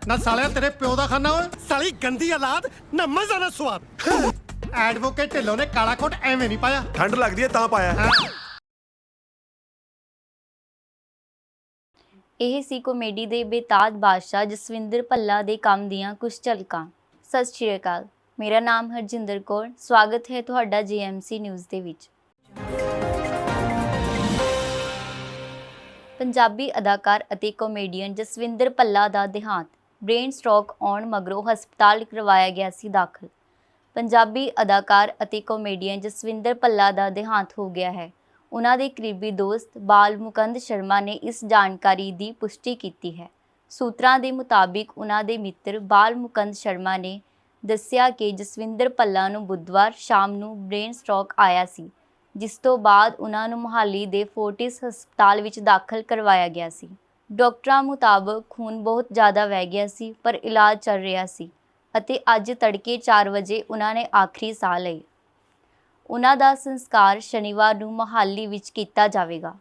ਨਾ ਸਾਲਿਆ ਤੇਰੇ ਪਿਓ ਦਾ ਖਾਨਾ ਓਏ। ਸਾਲੀ ਗੰਦੀ ਔਲਾਦ ਨਾ ਮਜ਼ਾ ਨਾ ਸਵਾਦ। ਐਡਵੋਕੇਟ ਢਿੱਲੋਂ ਨੇ ਕਾਲਾ ਕੋਟ ਐਵੇਂ ਨਹੀਂ ਪਾਇਆ। ਠੰਡ ਲੱਗਦੀ ਹੈ ਤਾਂ ਪਾਇਆ। ਇਹ ਸੀ ਕਾਮੇਡੀ ਦੇ ਬੇਤਾਜ ਬਾਦਸ਼ਾਹ ਜਸਵਿੰਦਰ ਭੱਲਾ ਦੇ ਕੰਮ ਦੀਆਂ ਕੁਝ ਝਲਕਾਂ। ਸਤਿ ਸ਼੍ਰੀ ਅਕਾਲ ਮੇਰਾ ਨਾਮ ਹਰਜਿੰਦਰ ਕੌਰ ਸਵਾਗਤ ਹੈ ਤੁਹਾਡਾ ਜੀਐਮਸੀ ਨਿਊਜ਼ ਦੇ ਵਿੱਚ। ਪੰਜਾਬੀ ਅਦਾਕਾਰ ਅਤੇ ਕਾਮੇਡੀਅਨ ਜਸਵਿੰਦਰ ਭੱਲਾ ਦਾ ਦੇਹਾਂਤ। ਬ੍ਰੇਨ ਸਟ੍ਰੋਕ ਆਉਣ ਮਗਰੋਂ ਹਸਪਤਾਲ ਕਰਵਾਇਆ ਗਿਆ ਸੀ ਦਾਖਲ। ਪੰਜਾਬੀ ਅਦਾਕਾਰ ਅਤੇ ਕਾਮੇਡੀਅਨ ਜਸਵਿੰਦਰ ਭੱਲਾ ਦਾ ਦੇਹਾਂਤ ਹੋ ਗਿਆ ਹੈ। ਉਹਨਾਂ ਦੇ ਕਰੀਬੀ ਦੋਸਤ ਬਾਲ ਮੁਕੰਦ ਸ਼ਰਮਾ ਨੇ ਇਸ ਜਾਣਕਾਰੀ ਦੀ ਪੁਸ਼ਟੀ ਕੀਤੀ ਹੈ। ਸੂਤਰਾਂ ਦੇ ਮੁਤਾਬਿਕ ਉਹਨਾਂ ਦੇ ਮਿੱਤਰ ਬਾਲ ਮੁਕੰਦ ਸ਼ਰਮਾ ਨੇ ਦੱਸਿਆ ਕਿ ਜਸਵਿੰਦਰ ਭੱਲਾ ਨੂੰ ਬੁੱਧਵਾਰ ਸ਼ਾਮ ਨੂੰ ਬ੍ਰੇਨ ਸਟ੍ਰੋਕ ਆਇਆ ਸੀ, ਜਿਸ ਤੋਂ ਬਾਅਦ ਉਹਨਾਂ ਨੂੰ ਮੁਹਾਲੀ ਦੇ ਫੋਰਟਿਸ ਹਸਪਤਾਲ ਵਿੱਚ ਦਾਖਲ ਕਰਵਾਇਆ ਗਿਆ ਸੀ। ਡਾਕਟਰਾਂ ਮੁਤਾਬਕ ਖੂਨ ਬਹੁਤ ਜ਼ਿਆਦਾ ਵਹਿ ਗਿਆ ਸੀ, ਪਰ ਇਲਾਜ ਚੱਲ ਰਿਹਾ ਸੀ ਅਤੇ ਅੱਜ ਤੜਕੇ 4 ਵਜੇ ਉਹਨਾਂ ਨੇ ਆਖਰੀ ਸਾਹ ਲਈ। ਉਹਨਾਂ ਦਾ ਸੰਸਕਾਰ ਸ਼ਨੀਵਾਰ ਨੂੰ ਮੁਹਾਲੀ ਵਿੱਚ ਕੀਤਾ ਜਾਵੇਗਾ।